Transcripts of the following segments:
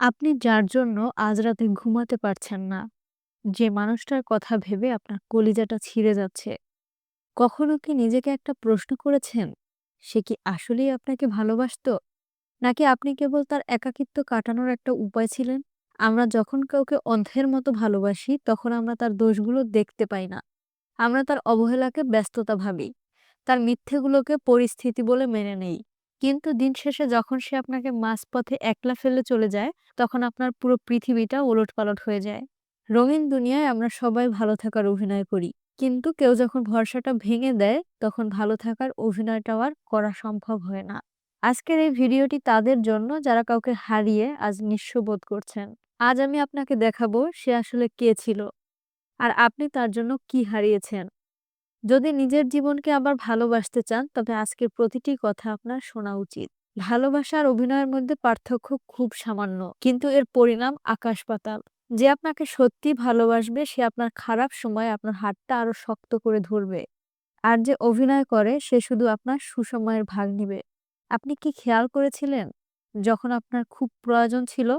আপনি যার জন্য আজ রাতে ঘুমাতে পারছেন না, যে মানুষটার কথা ভেবে আপনার কলিজাটা ছিঁড়ে যাচ্ছে, কখনো কি নিজেকে একটা প্রশ্ন করেছেন, সে কি আসলেই আপনাকে ভালোবাসতো? নাকি আপনি কেবল তার একাকিত্ব কাটানোর একটা উপায় ছিলেন? আমরা যখন কাউকে অন্ধের মতো ভালোবাসি, তখন আমরা তার দোষগুলো দেখতে পাই না। আমরা তার অবহেলাকে ব্যস্ততা ভাবি, তার মিথ্যেগুলোকে পরিস্থিতি বলে মেনে নেই। কিন্তু দিন শেষে যখন সে আপনাকে মাঝপথে একলা ফেলে চলে যায়, তখন আপনার পুরো পৃথিবীটা ওলটপালট হয়ে যায়। রঙিন দুনিয়ায় আমরা সবাই ভালো থাকার অভিনয় করি। কিন্তু কেউ যখন ভরসাটা ভেঙে দেয়, তখন ভালো থাকার অভিনয়টাও আর করা সম্ভব হয় না। আজকের এই ভিডিওটি তাদের জন্য যারা কাউকে হারিয়ে আজ নিঃস্ব বোধ করছেন। আজ আমি আপনাকে দেখাবো সে আসলে কে ছিল, আর আপনি তার জন্য কি হারিয়েছেন। যদি নিজের জীবনকে আবার ভালোবাসতে চান, তবে আজকের প্রতিটি কথা আপনার শোনা উচিত। ভালোবাসা আর অভিনয়ের মধ্যে পার্থক্য খুব সামান্য, কিন্তু এর পরিণাম আকাশ-পাতাল। যে আপনাকে সত্যি ভালোবাসবে সে আপনার খারাপ সময়ে আপনার হাতটা আরও শক্ত করে ধরবে। আর যে অভিনয় করে সে শুধু আপনার সুসময়ের ভাগ নিবে। আপনি কি খেয়াল করেছিলেন, যখন আপনার খুব প্রয়োজন ছিল,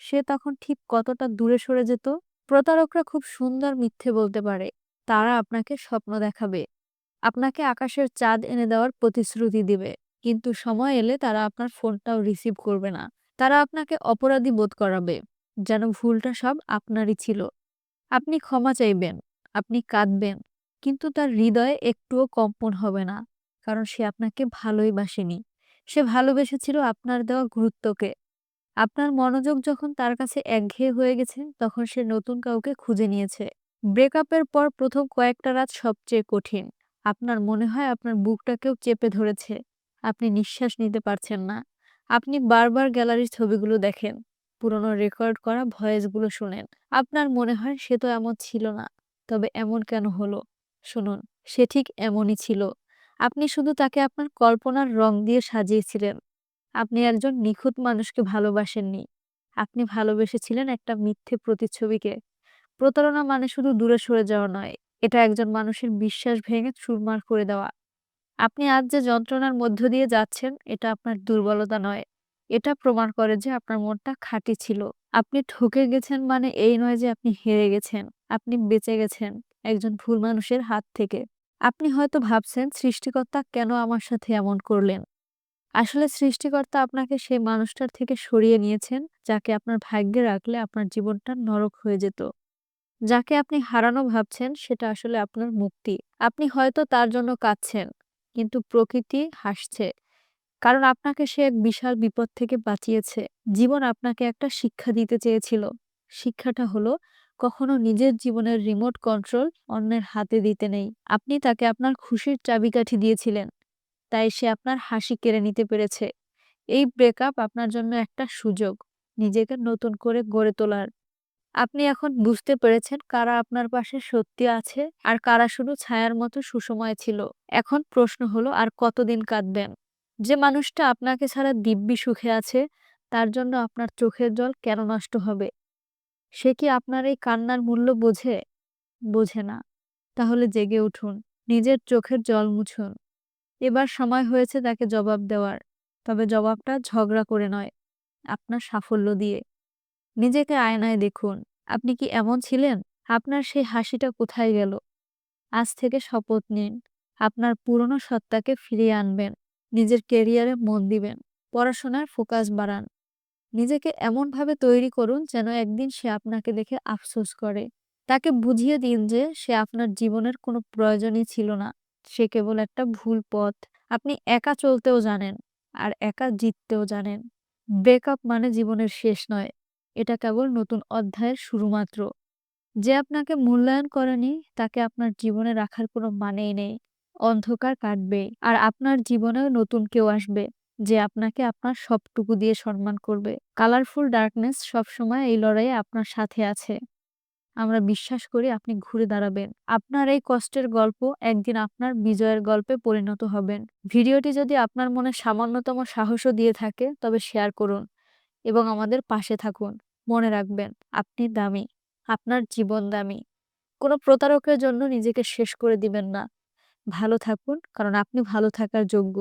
সে তখন ঠিক কতটা দূরে সরে যেত? প্রতারকরা খুব সুন্দর মিথ্যে বলতে পারে। তারা আপনাকে স্বপ্ন দেখাবে, আপনাকে আকাশের চাঁদ এনে দেওয়ার প্রতিশ্রুতি দিবে। কিন্তু সময় এলে তারা আপনার ফোনটাও রিসিভ করবে না। তারা আপনাকে অপরাধী বোধ করাবে, যেন ভুলটা সব আপনারই ছিল। আপনি ক্ষমা চাইবেন, আপনি কাঁদবেন, কিন্তু তার হৃদয়ে একটুও কম্পন হবে না, কারণ সে আপনাকে ভালোই বাসেনি। সে ভালোবেসেছিল আপনার দেওয়া গুরুত্বকে। আপনার মনোযোগ যখন তার কাছে একঘেয়ে হয়ে গেছে, তখন সে নতুন কাউকে খুঁজে নিয়েছে। ব্রেকআপের পর প্রথম কয়েকটা রাত সবচেয়ে কঠিন। আপনার মনে হয় আপনার বুকটাকেও চেপে ধরেছে। আপনি নিঃশ্বাস নিতে পারছেন না। আপনি বারবার গ্যালারির ছবিগুলো দেখেন, পুরনো রেকর্ড করা ভয়েসগুলো শোনেন। আপনার মনে হয় সে তো এমন ছিল না, তবে এমন কেন হলো? শুনুন, সে ঠিক এমনই ছিল। আপনি শুধু তাকে আপনার কল্পনার রং দিয়ে সাজিয়েছিলেন। আপনি একজন নিখুঁত মানুষকে ভালোবাসেননি। আপনি ভালোবেসেছিলেন একটা মিথ্যে প্রতিচ্ছবিকে। প্রতারণা মানে শুধু দূরে সরে যাওয়া নয়, এটা একজন মানুষের বিশ্বাস ভেঙে চুরমার করে দেওয়া। আপনি আজ যে যন্ত্রণার মধ্য দিয়ে যাচ্ছেন, এটা আপনার দুর্বলতা নয়। এটা প্রমাণ করে যে আপনার মনটা খাঁটি ছিল। আপনি ঠকে গেছেন মানে এই নয় যে আপনি হেরে গেছেন। আপনি বেঁচে গেছেন একজন ভুল মানুষের হাত থেকে। আপনি হয়তো ভাবছেন সৃষ্টিকর্তা কেন আমার সাথে এমন করলেন? আসলে সৃষ্টিকর্তা আপনাকে সেই মানুষটার থেকে সরিয়ে নিয়েছেন, যাকে আপনার ভাগ্যে রাখলে আপনার জীবনটা নরক হয়ে যেত। যাকে আপনি হারানো ভাবছেন সেটা আসলে আপনার মুক্তি। আপনি হয়তো তার জন্য কাঁদছেন, কিন্তু প্রকৃতি হাসছে। কারণ আপনাকে সে এক বিশাল বিপদ থেকে বাঁচিয়েছে। জীবন আপনাকে একটা শিক্ষা দিতে চেয়েছিল। শিক্ষাটা হলো কখনো নিজের জীবনের রিমোট কন্ট্রোল অন্যের হাতে দিতে নেই। আপনি তাকে আপনার খুশির চাবিকাঠি দিয়েছিলেন, তাই সে আপনার হাসি কেড়ে নিতে পেরেছে। এই ব্রেকআপ আপনার জন্য একটা সুযোগ, নিজেকে নতুন করে গড়ে তোলার। আপনি এখন বুঝতে পেরেছেন কারা আপনার পাশে সত্যি আছে আর কারা শুধু ছায়ার মতো সুসময় ছিল। এখন প্রশ্ন হলো আর কতদিন কাঁদবেন? যে মানুষটা আপনাকে ছাড়া দিব্যি সুখে আছে, তার জন্য আপনার চোখের জল কেন নষ্ট হবে? সে কি আপনার এই কান্নার মূল্য বোঝে? বোঝে না। তাহলে জেগে উঠুন, নিজের চোখের জল মুছুন। এবার সময় হয়েছে তাকে জবাব দেওয়ার। তবে জবাবটা ঝগড়া করে নয়, আপনার সাফল্য দিয়ে। নিজেকে আয়নায় দেখুন, আপনি কি এমন ছিলেন? আপনার সেই হাসিটা কোথায় গেল? আজ থেকে শপথ নিন, আপনার পুরনো সত্তাকে ফিরিয়ে আনবেন। নিজের কেরিয়ারে মন দিবেন, পড়াশোনার ফোকাস বাড়ান। নিজেকে এমনভাবে তৈরি করুন যেন একদিন সে আপনাকে দেখে আফসোস করে। তাকে বুঝিয়ে দিন যে সে আপনার জীবনের কোনো প্রয়োজনই ছিল না। সে কেবল একটা ভুল পথ। আপনি একা চলতেও জানেন, আর একা জিততেও জানেন। ব্রেকআপ মানে জীবনের শেষ নয়, এটা কেবল নতুন অধ্যায়ের শুরু মাত্র। যে আপনাকে মূল্যায়ন করেনি, তাকে আপনার জীবনে রাখার কোনো মানেই নেই। অন্ধকার কাটবে, আর আপনার জীবনেও নতুন কেউ আসবে, যে আপনাকে আপনার সবটুকু দিয়ে সম্মান করবে। কালারফুল ডার্কনেস সবসময় এই লড়াইয়ে আপনার সাথে আছে। আমরা বিশ্বাস করি আপনি ঘুরে দাঁড়াবেন। আপনার এই কষ্টের গল্প একদিন আপনার বিজয়ের গল্পে পরিণত হবেন। ভিডিওটি যদি আপনার মনে সামান্যতম সাহসও দিয়ে থাকে, তবে শেয়ার করুন এবং আমাদের পাশে থাকুন। মনে রাখবেন, আপনি দামি, আপনার জীবন দামি। কোনো প্রতারকের জন্য নিজেকে শেষ করে দিবেন না। ভালো থাকুন, কারণ আপনি ভালো থাকার যোগ্য।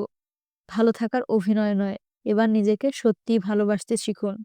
ভালো থাকার অভিনয় নয়। এবার নিজেকে সত্যি ভালোবাসতে শিখুন।